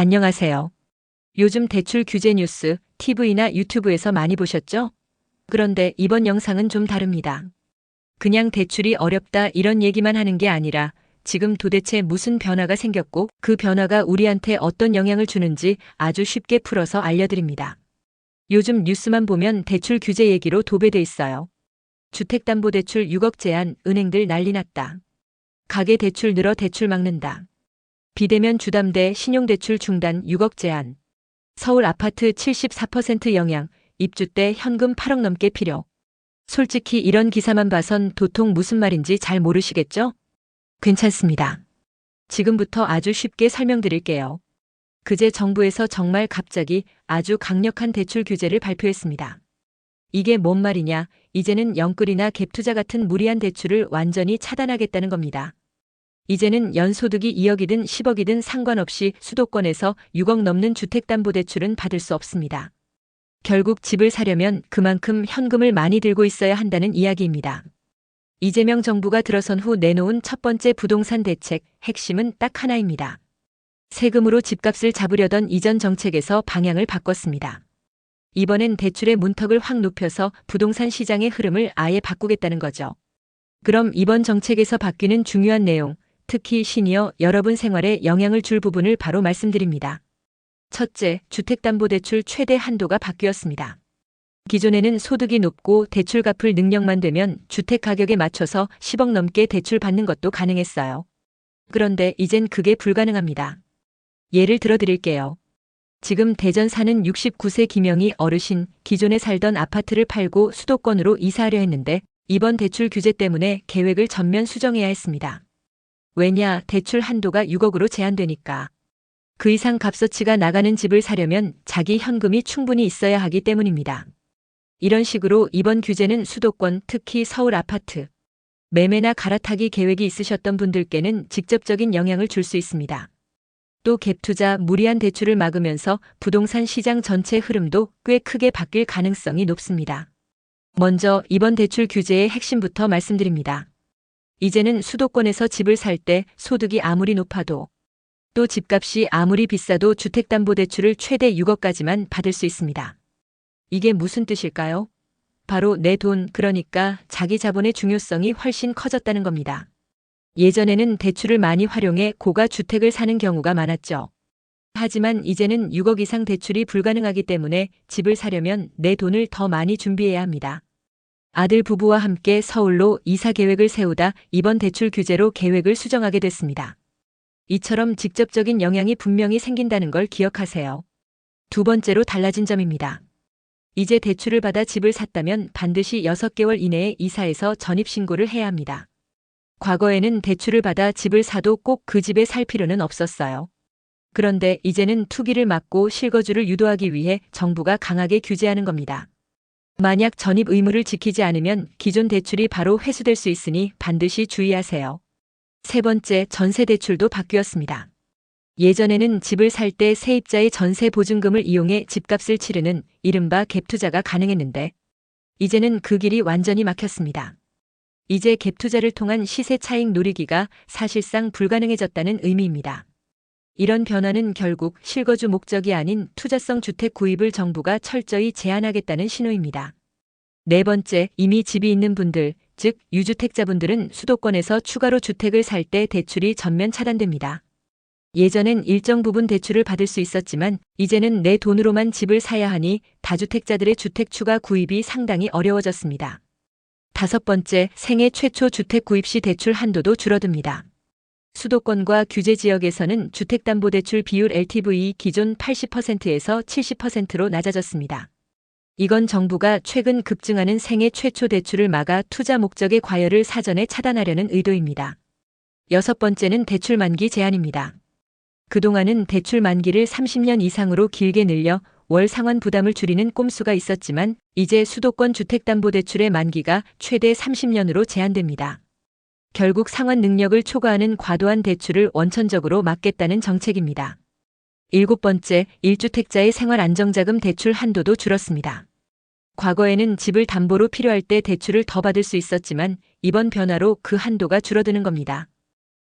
안녕하세요. 요즘 대출 규제 뉴스 TV나 유튜브에서 많이 보셨죠? 그런데 이번 영상은 좀 다릅니다. 그냥 대출이 어렵다 이런 얘기만 하는 게 아니라 지금 도대체 무슨 변화가 생겼고 그 변화가 우리한테 어떤 영향을 주는지 아주 쉽게 풀어서 알려드립니다. 요즘 뉴스만 보면 대출 규제 얘기로 도배돼 있어요. 주택담보대출 6억 제한, 은행들 난리 났다. 가계 대출 늘어 대출 막는다. 비대면 주담대 신용대출 중단 6억 제한. 서울 아파트 74% 영향, 입주 때 현금 8억 넘게 필요. 솔직히 이런 기사만 봐선 도통 무슨 말인지 잘 모르시겠죠? 괜찮습니다. 지금부터 아주 쉽게 설명드릴게요. 그제 정부에서 정말 갑자기 아주 강력한 대출 규제를 발표했습니다. 이게 뭔 말이냐, 이제는 영끌이나 갭투자 같은 무리한 대출을 완전히 차단하겠다는 겁니다. 이제는 연소득이 2억이든 10억이든 상관없이 수도권에서 6억 넘는 주택담보대출은 받을 수 없습니다. 결국 집을 사려면 그만큼 현금을 많이 들고 있어야 한다는 이야기입니다. 이재명 정부가 들어선 후 내놓은 첫 번째 부동산 대책 핵심은 딱 하나입니다. 세금으로 집값을 잡으려던 이전 정책에서 방향을 바꿨습니다. 이번엔 대출의 문턱을 확 높여서 부동산 시장의 흐름을 아예 바꾸겠다는 거죠. 그럼 이번 정책에서 바뀌는 중요한 내용, 특히 시니어 여러분 생활에 영향을 줄 부분을 바로 말씀드립니다. 첫째, 주택담보대출 최대 한도가 바뀌었습니다. 기존에는 소득이 높고 대출 갚을 능력만 되면 주택 가격에 맞춰서 10억 넘게 대출 받는 것도 가능했어요. 그런데 이젠 그게 불가능합니다. 예를 들어 드릴게요. 지금 대전 사는 69세 김영희 어르신 기존에 살던 아파트를 팔고 수도권으로 이사하려 했는데 이번 대출 규제 때문에 계획을 전면 수정해야 했습니다. 왜냐, 대출 한도가 6억으로 제한되니까. 그 이상 값어치가 나가는 집을 사려면 자기 현금이 충분히 있어야 하기 때문입니다. 이런 식으로 이번 규제는 수도권, 특히 서울 아파트, 매매나 갈아타기 계획이 있으셨던 분들께는 직접적인 영향을 줄 수 있습니다. 또 갭투자, 무리한 대출을 막으면서 부동산 시장 전체 흐름도 꽤 크게 바뀔 가능성이 높습니다. 먼저 이번 대출 규제의 핵심부터 말씀드립니다. 이제는 수도권에서 집을 살 때 소득이 아무리 높아도 또 집값이 아무리 비싸도 주택담보대출을 최대 6억까지만 받을 수 있습니다. 이게 무슨 뜻일까요? 바로 내 돈, 그러니까 자기 자본의 중요성이 훨씬 커졌다는 겁니다. 예전에는 대출을 많이 활용해 고가 주택을 사는 경우가 많았죠. 하지만 이제는 6억 이상 대출이 불가능하기 때문에 집을 사려면 내 돈을 더 많이 준비해야 합니다. 아들 부부와 함께 서울로 이사 계획을 세우다 이번 대출 규제로 계획을 수정하게 됐습니다. 이처럼 직접적인 영향이 분명히 생긴다는 걸 기억하세요. 두 번째로 달라진 점입니다. 이제 대출을 받아 집을 샀다면 반드시 6개월 이내에 이사해서 전입신고를 해야 합니다. 과거에는 대출을 받아 집을 사도 꼭 그 집에 살 필요는 없었어요. 그런데 이제는 투기를 막고 실거주를 유도하기 위해 정부가 강하게 규제하는 겁니다. 만약 전입 의무를 지키지 않으면 기존 대출이 바로 회수될 수 있으니 반드시 주의하세요. 세 번째, 전세 대출도 바뀌었습니다. 예전에는 집을 살 때 세입자의 전세 보증금을 이용해 집값을 치르는 이른바 갭투자가 가능했는데 이제는 그 길이 완전히 막혔습니다. 이제 갭투자를 통한 시세 차익 노리기가 사실상 불가능해졌다는 의미입니다. 이런 변화는 결국 실거주 목적이 아닌 투자성 주택 구입을 정부가 철저히 제한하겠다는 신호입니다. 네 번째, 이미 집이 있는 분들, 즉 유주택자분들은 수도권에서 추가로 주택을 살 때 대출이 전면 차단됩니다. 예전엔 일정 부분 대출을 받을 수 있었지만 이제는 내 돈으로만 집을 사야 하니 다주택자들의 주택 추가 구입이 상당히 어려워졌습니다. 다섯 번째, 생애 최초 주택 구입 시 대출 한도도 줄어듭니다. 수도권과 규제 지역에서는 주택담보대출 비율 LTV 기존 80%에서 70%로 낮아졌습니다. 이건 정부가 최근 급증하는 생애 최초 대출을 막아 투자 목적의 과열을 사전에 차단하려는 의도입니다. 여섯 번째는 대출 만기 제한입니다. 그동안은 대출 만기를 30년 이상으로 길게 늘려 월 상환 부담을 줄이는 꼼수가 있었지만 이제 수도권 주택담보대출의 만기가 최대 30년으로 제한됩니다. 결국 상환 능력을 초과하는 과도한 대출을 원천적으로 막겠다는 정책입니다. 일곱 번째, 1주택자의 생활 안정자금 대출 한도도 줄었습니다. 과거에는 집을 담보로 필요할 때 대출을 더 받을 수 있었지만 이번 변화로 그 한도가 줄어드는 겁니다.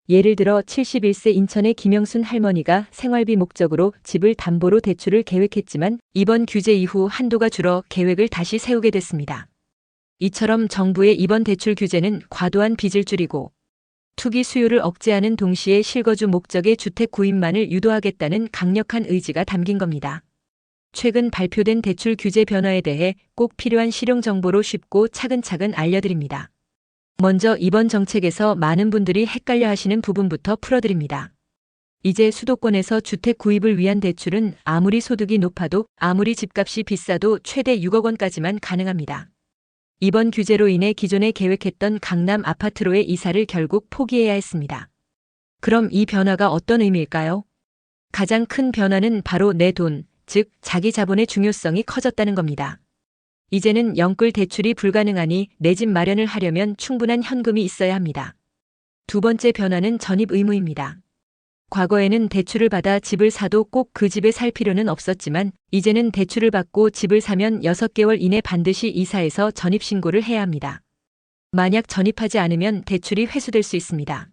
예를 들어 71세 인천의 김영순 할머니가 생활비 목적으로 집을 담보로 대출을 계획했지만 이번 규제 이후 한도가 줄어 계획을 다시 세우게 됐습니다. 이처럼 정부의 이번 대출 규제는 과도한 빚을 줄이고 투기 수요를 억제하는 동시에 실거주 목적의 주택 구입만을 유도하겠다는 강력한 의지가 담긴 겁니다. 최근 발표된 대출 규제 변화에 대해 꼭 필요한 실용 정보로 쉽고 차근차근 알려드립니다. 먼저 이번 정책에서 많은 분들이 헷갈려 하시는 부분부터 풀어드립니다. 이제 수도권에서 주택 구입을 위한 대출은 아무리 소득이 높아도 아무리 집값이 비싸도 최대 6억 원까지만 가능합니다. 이번 규제로 인해 기존에 계획했던 강남 아파트로의 이사를 결국 포기해야 했습니다. 그럼 이 변화가 어떤 의미일까요? 가장 큰 변화는 바로 내 돈, 즉 자기 자본의 중요성이 커졌다는 겁니다. 이제는 영끌 대출이 불가능하니 내 집 마련을 하려면 충분한 현금이 있어야 합니다. 두 번째 변화는 전입 의무입니다. 과거에는 대출을 받아 집을 사도 꼭 그 집에 살 필요는 없었지만 이제는 대출을 받고 집을 사면 6개월 이내 반드시 이사해서 전입 신고를 해야 합니다. 만약 전입하지 않으면 대출이 회수될 수 있습니다.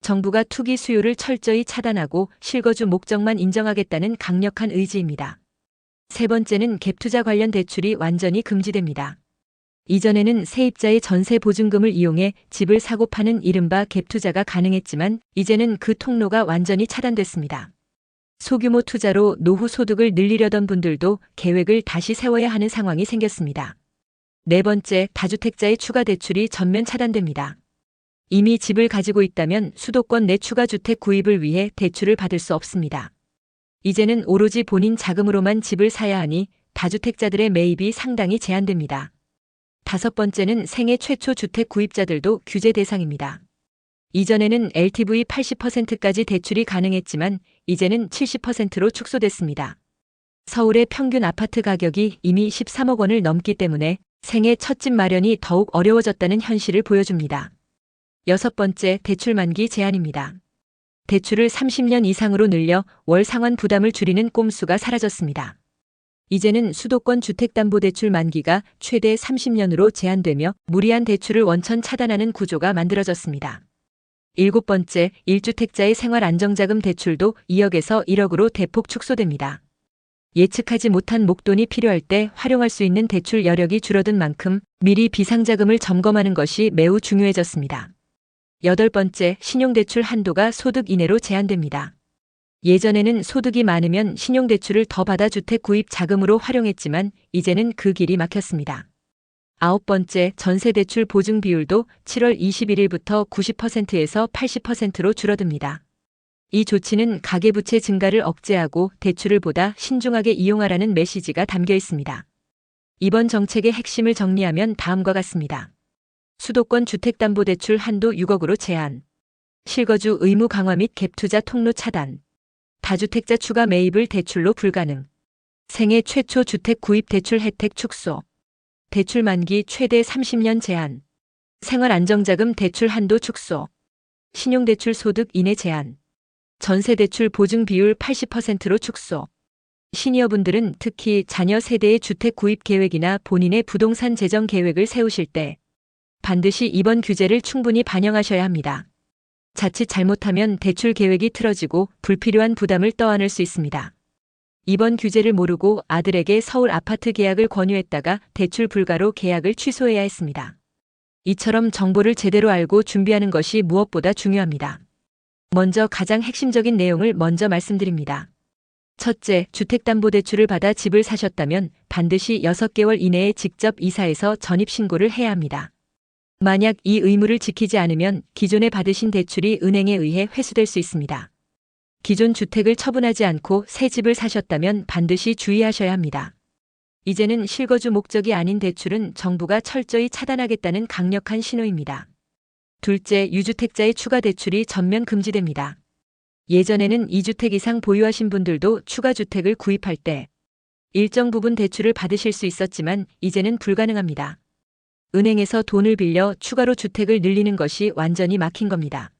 정부가 투기 수요를 철저히 차단하고 실거주 목적만 인정하겠다는 강력한 의지입니다. 세 번째는 갭투자 관련 대출이 완전히 금지됩니다. 이전에는 세입자의 전세 보증금을 이용해 집을 사고 파는 이른바 갭투자가 가능했지만 이제는 그 통로가 완전히 차단됐습니다. 소규모 투자로 노후 소득을 늘리려던 분들도 계획을 다시 세워야 하는 상황이 생겼습니다. 네 번째, 다주택자의 추가 대출이 전면 차단됩니다. 이미 집을 가지고 있다면 수도권 내 추가 주택 구입을 위해 대출을 받을 수 없습니다. 이제는 오로지 본인 자금으로만 집을 사야 하니 다주택자들의 매입이 상당히 제한됩니다. 다섯 번째는 생애 최초 주택 구입자들도 규제 대상입니다. 이전에는 LTV 80%까지 대출이 가능했지만 이제는 70%로 축소됐습니다. 서울의 평균 아파트 가격이 이미 13억 원을 넘기 때문에 생애 첫 집 마련이 더욱 어려워졌다는 현실을 보여줍니다. 여섯 번째, 대출 만기 제한입니다. 대출을 30년 이상으로 늘려 월 상환 부담을 줄이는 꼼수가 사라졌습니다. 이제는 수도권 주택담보대출 만기가 최대 30년으로 제한되며 무리한 대출을 원천 차단하는 구조가 만들어졌습니다. 일곱 번째, 1주택자의 생활 안정자금 대출도 2억에서 1억으로 대폭 축소됩니다. 예측하지 못한 목돈이 필요할 때 활용할 수 있는 대출 여력이 줄어든 만큼 미리 비상자금을 점검하는 것이 매우 중요해졌습니다. 여덟 번째, 신용대출 한도가 소득 이내로 제한됩니다. 예전에는 소득이 많으면 신용대출을 더 받아 주택 구입 자금으로 활용했지만 이제는 그 길이 막혔습니다. 아홉 번째, 전세대출 보증 비율도 7월 21일부터 90%에서 80%로 줄어듭니다. 이 조치는 가계부채 증가를 억제하고 대출을 보다 신중하게 이용하라는 메시지가 담겨 있습니다. 이번 정책의 핵심을 정리하면 다음과 같습니다. 수도권 주택담보대출 한도 6억으로 제한. 실거주 의무 강화 및 갭투자 통로 차단. 다주택자 추가 매입을 대출로 불가능. 생애 최초 주택 구입 대출 혜택 축소. 대출 만기 최대 30년 제한. 생활 안정자금 대출 한도 축소. 신용대출 소득 이내 제한. 전세대출 보증 비율 80%로 축소. 시니어분들은 특히 자녀 세대의 주택 구입 계획이나 본인의 부동산 재정 계획을 세우실 때 반드시 이번 규제를 충분히 반영하셔야 합니다. 자칫 잘못하면 대출 계획이 틀어지고 불필요한 부담을 떠안을 수 있습니다. 이번 규제를 모르고 아들에게 서울 아파트 계약을 권유했다가 대출 불가로 계약을 취소해야 했습니다. 이처럼 정보를 제대로 알고 준비하는 것이 무엇보다 중요합니다. 먼저 가장 핵심적인 내용을 먼저 말씀드립니다. 첫째, 주택담보대출을 받아 집을 사셨다면 반드시 6개월 이내에 직접 이사해서 전입신고를 해야 합니다. 만약 이 의무를 지키지 않으면 기존에 받으신 대출이 은행에 의해 회수될 수 있습니다. 기존 주택을 처분하지 않고 새 집을 사셨다면 반드시 주의하셔야 합니다. 이제는 실거주 목적이 아닌 대출은 정부가 철저히 차단하겠다는 강력한 신호입니다. 둘째, 유주택자의 추가 대출이 전면 금지됩니다. 예전에는 2주택 이상 보유하신 분들도 추가 주택을 구입할 때 일정 부분 대출을 받으실 수 있었지만 이제는 불가능합니다. 은행에서 돈을 빌려 추가로 주택을 늘리는 것이 완전히 막힌 겁니다.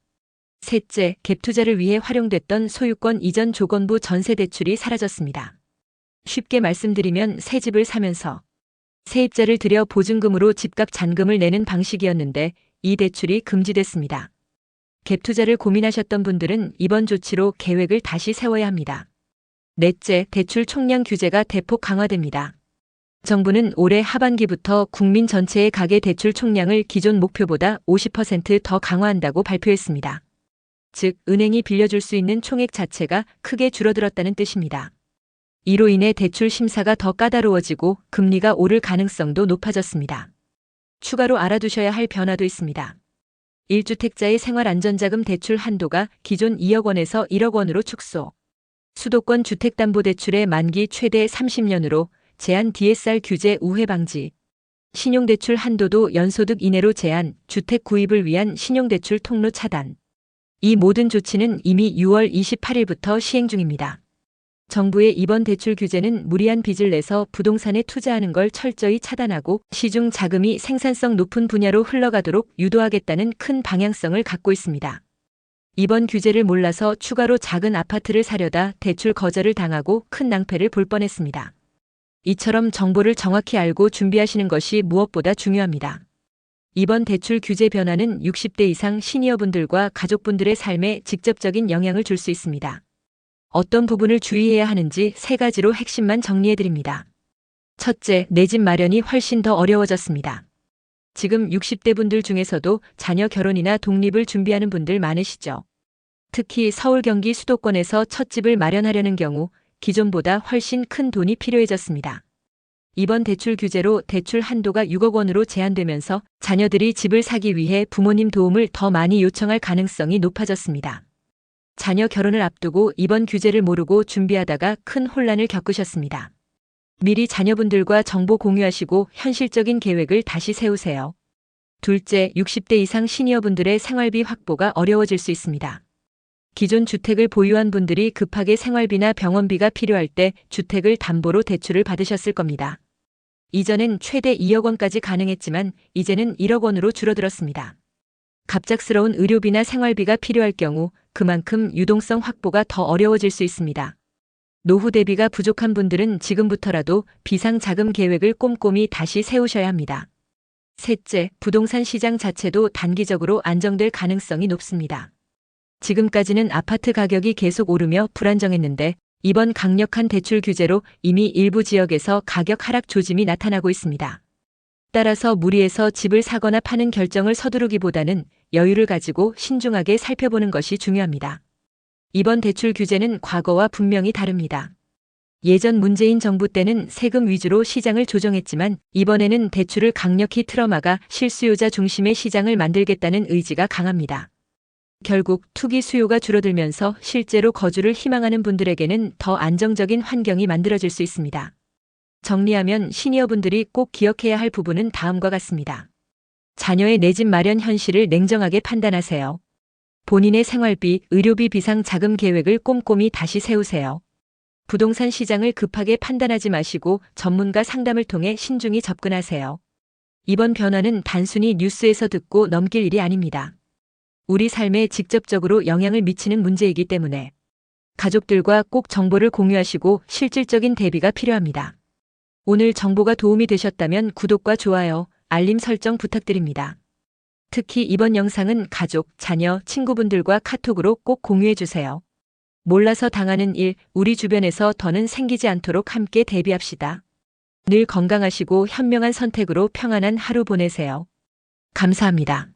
셋째, 갭 투자를 위해 활용됐던 소유권 이전 조건부 전세 대출이 사라졌습니다. 쉽게 말씀드리면 새 집을 사면서 세입자를 들여 보증금으로 집값 잔금을 내는 방식이었는데 이 대출이 금지됐습니다. 갭 투자를 고민하셨던 분들은 이번 조치로 계획을 다시 세워야 합니다. 넷째, 대출 총량 규제가 대폭 강화됩니다. 정부는 올해 하반기부터 국민 전체의 가계 대출 총량을 기존 목표보다 50%더 강화한다고 발표했습니다. 즉, 은행이 빌려줄 수 있는 총액 자체가 크게 줄어들었다는 뜻입니다. 이로 인해 대출 심사가 더 까다로워지고 금리가 오를 가능성도 높아졌습니다. 추가로 알아두셔야 할 변화도 있습니다. 1주택자의 생활안전자금 대출 한도가 기존 2억 원에서 1억 원으로 축소. 수도권 주택담보대출의 만기 최대 30년으로 제한 DSR 규제 우회 방지. 신용대출 한도도 연소득 이내로 제한, 주택 구입을 위한 신용대출 통로 차단. 이 모든 조치는 이미 6월 28일부터 시행 중입니다. 정부의 이번 대출 규제는 무리한 빚을 내서 부동산에 투자하는 걸 철저히 차단하고 시중 자금이 생산성 높은 분야로 흘러가도록 유도하겠다는 큰 방향성을 갖고 있습니다. 이번 규제를 몰라서 추가로 작은 아파트를 사려다 대출 거절을 당하고 큰 낭패를 볼 뻔했습니다. 이처럼 정보를 정확히 알고 준비하시는 것이 무엇보다 중요합니다. 이번 대출 규제 변화는 60대 이상 시니어분들과 가족분들의 삶에 직접적인 영향을 줄 수 있습니다. 어떤 부분을 주의해야 하는지 세 가지로 핵심만 정리해 드립니다. 첫째, 내 집 마련이 훨씬 더 어려워졌습니다. 지금 60대 분들 중에서도 자녀 결혼이나 독립을 준비하는 분들 많으시죠. 특히 서울 경기 수도권에서 첫 집을 마련하려는 경우 기존보다 훨씬 큰 돈이 필요해졌습니다. 이번 대출 규제로 대출 한도가 6억 원으로 제한되면서 자녀들이 집을 사기 위해 부모님 도움을 더 많이 요청할 가능성이 높아졌습니다. 자녀 결혼을 앞두고 이번 규제를 모르고 준비하다가 큰 혼란을 겪으셨습니다. 미리 자녀분들과 정보 공유하시고 현실적인 계획을 다시 세우세요. 둘째, 60대 이상 시니어분들의 생활비 확보가 어려워질 수 있습니다. 기존 주택을 보유한 분들이 급하게 생활비나 병원비가 필요할 때 주택을 담보로 대출을 받으셨을 겁니다. 이전엔 최대 2억 원까지 가능했지만 이제는 1억 원으로 줄어들었습니다. 갑작스러운 의료비나 생활비가 필요할 경우 그만큼 유동성 확보가 더 어려워질 수 있습니다. 노후 대비가 부족한 분들은 지금부터라도 비상자금 계획을 꼼꼼히 다시 세우셔야 합니다. 셋째, 부동산 시장 자체도 단기적으로 안정될 가능성이 높습니다. 지금까지는 아파트 가격이 계속 오르며 불안정했는데 이번 강력한 대출 규제로 이미 일부 지역에서 가격 하락 조짐이 나타나고 있습니다. 따라서 무리해서 집을 사거나 파는 결정을 서두르기보다는 여유를 가지고 신중하게 살펴보는 것이 중요합니다. 이번 대출 규제는 과거와 분명히 다릅니다. 예전 문재인 정부 때는 세금 위주로 시장을 조정했지만 이번에는 대출을 강력히 틀어막아 실수요자 중심의 시장을 만들겠다는 의지가 강합니다. 결국 투기 수요가 줄어들면서 실제로 거주를 희망하는 분들에게는 더 안정적인 환경이 만들어질 수 있습니다. 정리하면 시니어분들이 꼭 기억해야 할 부분은 다음과 같습니다. 자녀의 내 집 마련 현실을 냉정하게 판단하세요. 본인의 생활비, 의료비 비상 자금 계획을 꼼꼼히 다시 세우세요. 부동산 시장을 급하게 판단하지 마시고 전문가 상담을 통해 신중히 접근하세요. 이번 변화는 단순히 뉴스에서 듣고 넘길 일이 아닙니다. 우리 삶에 직접적으로 영향을 미치는 문제이기 때문에 가족들과 꼭 정보를 공유하시고 실질적인 대비가 필요합니다. 오늘 정보가 도움이 되셨다면 구독과 좋아요, 알림 설정 부탁드립니다. 특히 이번 영상은 가족, 자녀, 친구분들과 카톡으로 꼭 공유해 주세요. 몰라서 당하는 일, 우리 주변에서 더는 생기지 않도록 함께 대비합시다. 늘 건강하시고 현명한 선택으로 평안한 하루 보내세요. 감사합니다.